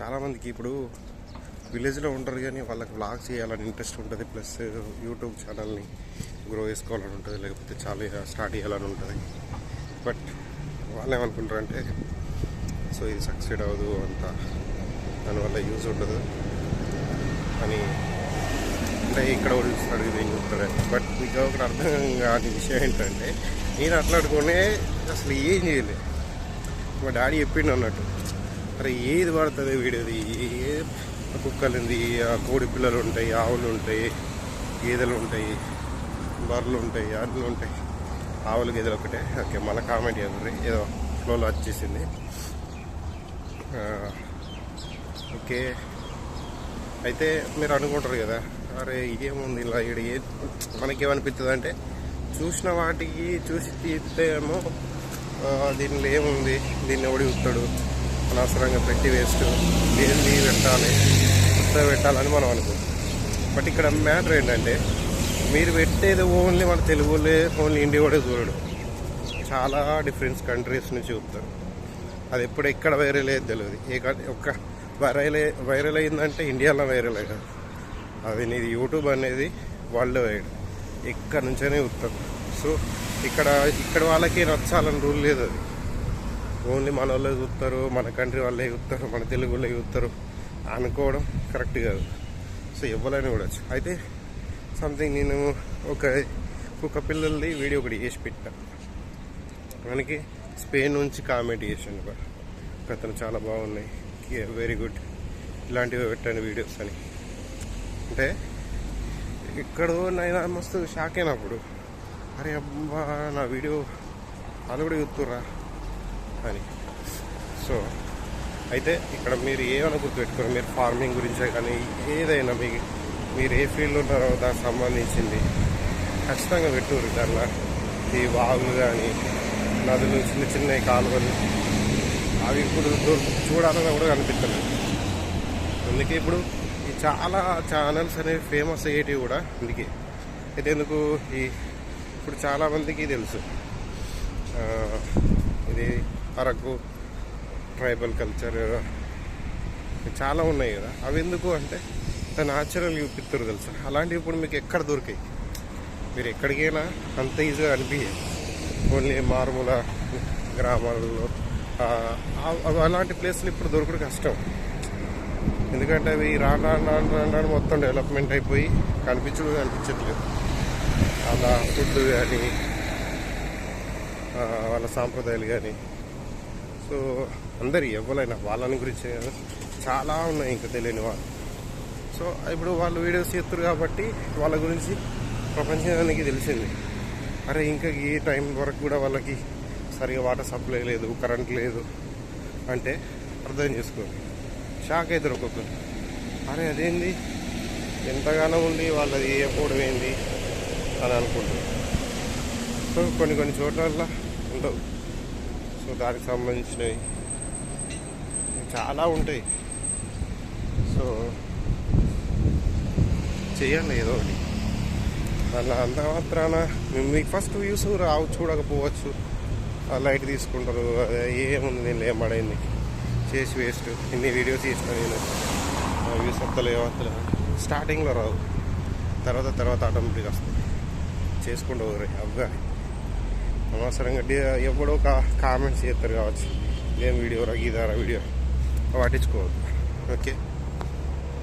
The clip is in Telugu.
చాలామందికి ఇప్పుడు విలేజ్లో ఉంటారు కానీ వాళ్ళకి బ్లాగ్ చేయాలని ఇంట్రెస్ట్ ఉంటుంది. ప్లస్ యూట్యూబ్ ఛానల్ని గ్రో చేసుకోవాలని ఉంటుంది. లేకపోతే చాలా స్టార్ట్ చేయాలని ఉంటుంది. బట్ వాళ్ళు ఏమనుకుంటారంటే సో ఇది సక్సెడ్ అవ్వదు అంత. దానివల్ల యూజ్ ఉండదు. అని అంటే ఇక్కడ చూస్తాడు ఇది ఏం చెప్తాడు బట్ మీకు ఒకటి అర్థం కాని విషయం ఏంటంటే నేను అట్లాడుకునే అసలు ఏం చేయలేదు. మా డాడీ చెప్పిండు అన్నట్టు. అరే ఏది పడుతుంది వీడిది ఏ కుక్కలుంది? ఆ కోడి పిల్లలు ఉంటాయి ఆవులు ఉంటాయి గేదెలు ఉంటాయి బర్రెలు ఉంటాయి అర్లు ఉంటాయి ఆవులు గేదెలు ఒకటే. ఓకే మళ్ళీ కామెంట్ చేయాలి ఏదో ఫ్లోలో వచ్చేసింది. ఓకే. అయితే మీరు అనుకుంటారు కదా అరే ఇదేముంది ఇలా ఇక్కడ ఏ మనకేమనిపిస్తుంది అంటే చూసిన వాటికి చూసి తీస్తేమో దీనిలో ఏముంది? దీన్ని ఎవడి ఉత్తాడు అనవసరంగా పెట్టి వేస్ట్ ఏంది పెట్టాలి కొత్త పెట్టాలని మనం అనుకుంటాం బట్ ఇక్కడ మ్యాటర్ ఏంటంటే మీరు పెట్టేది ఓన్లీ మన తెలుగులే ఓన్లీ ఇండియా కూడా చూడడు. చాలా డిఫరెన్స్ కంట్రీస్ నుంచి చూస్తారు అది ఎప్పుడు ఎక్కడ వైరల్ అయ్యేది తెలియదు ఏ కం- ఒక్క వైరల్ వైరల్ అయిందంటే ఇండియాలో వైరల్ అయ్యారు. అది నీది యూట్యూబ్ అనేది వరల్డ్ వైడ్ ఎక్కడి నుంచైనా చూస్తారు సో ఇక్కడ ఇక్కడ వాళ్ళకి నచ్చాలని రూల్ లేదు అది. ఓన్లీ మన వాళ్ళే చూస్తారు మన కంట్రీ వాళ్ళే చూస్తారు మన తెలుగు వాళ్ళే చూస్తారు అనుకోవడం కరెక్ట్ కాదు. సో ఎవరైనా చూడొచ్చు. అయితే సంథింగ్ నేను ఒక కుక్క పిల్లలది వీడియో ఒకటి చేసి పెట్టా. మనకి స్పెయిన్ నుంచి కామెంట్ చేసాను ఒక అతను చాలా బాగున్నాయి. వెరీ గుడ్ ఇలాంటివి పెట్టండి వీడియోస్ అని. అంటే ఎక్కడో నేను మస్తు షాక్ అయినప్పుడు అరే అబ్బా నా వీడియో వాళ్ళు కూడా చూస్తుర్రా. అని. సో అయితే ఇక్కడ మీరు ఏమైనా గుర్తుపెట్టుకోరు మీరు ఫార్మింగ్ గురించే కానీ ఏదైనా మీ మీరు ఏ ఫీల్డ్లో ఉన్నారో దానికి సంబంధించింది. ఖచ్చితంగా పెట్టుకోరు దానిలో ఈ వాగులు కానీ నదులు చిన్న చిన్న కాలువలు అవి ఇప్పుడు చూడాలని కూడా కనిపిస్తుంది అందుకే ఇప్పుడు ఈ చాలా ఛానల్స్ అనేవి ఫేమస్ అయ్యేటివి కూడా అందుకే. అయితే ఎందుకు ఈ ఇప్పుడు చాలామందికి తెలుసు. ఇది అరకు ట్రైబల్ కల్చర్ చాలా ఉన్నాయి కదా. అవి ఎందుకు అంటే న్యాచురల్ చూపిస్తారు తెలుసా? అలాంటివి ఇప్పుడు మీకు ఎక్కడ దొరికాయి? మీరు ఎక్కడికైనా అంత ఈజీగా అనిపించాయి ఓన్లీ మారుమూల గ్రామాలలో అవి అలాంటి ప్లేస్లు ఇప్పుడు దొరకడం కష్టం. ఎందుకంటే అవి రాను రాను రాను రాను మొత్తం డెవలప్మెంట్ అయిపోయి కనిపించడం కనిపించట్లేదు. అలా ఫుడ్ కానీ వాళ్ళ సాంప్రదాయాలు కానీ సో అందరి ఎవరైనా వాళ్ళని గురించి చాలా ఉన్నాయి ఇంకా తెలియని వాళ్ళు. సో ఇప్పుడు వాళ్ళు వీడియోస్ చేస్తారు కాబట్టి వాళ్ళ గురించి ప్రపంచానికి తెలిసింది. అరే ఇంకా ఈ టైం వరకు కూడా వాళ్ళకి సరిగా వాటర్ సప్లై లేదు కరెంట్ లేదు అంటే అర్థం చేసుకోండి. షాక్ అవుతారు ఒక్కొక్కరు. అరే అదేంది? ఎంతగానో ఉంది వాళ్ళది ఏ ఏంది అని అనుకుంటారు. సో కొన్ని కొన్ని చోట్ల ఉండవు. సో దానికి సంబంధించినవి చాలా ఉంటాయి. సో చేయండి ఏదో ఒకటి. అలా అంత మాత్రాన మీ- మీకు ఫస్ట్ వ్యూస్ రావు చూడకపోవచ్చు. ఆ లైట్ తీసుకుంటారు. ఏముంది? దీనిలో ఏం పడైంది చేసి వేస్ట్ ఇన్ని వీడియోస్ చేసిన నేను. వ్యూస్ వస్తలేవు వస్తలేవు స్టార్టింగ్లో రావు. తర్వాత తర్వాత ఆటోమేటిక్గా వస్తుంది చేసుకుంటూ పోరు. అవ్వా అనవసరంగా డి- ఎవడో ఒక కామెంట్స్ చేస్తారు కావచ్చు. ఏం వీడియో గీదారా వీడియో? పట్టించుకోవద్దు ఓకే?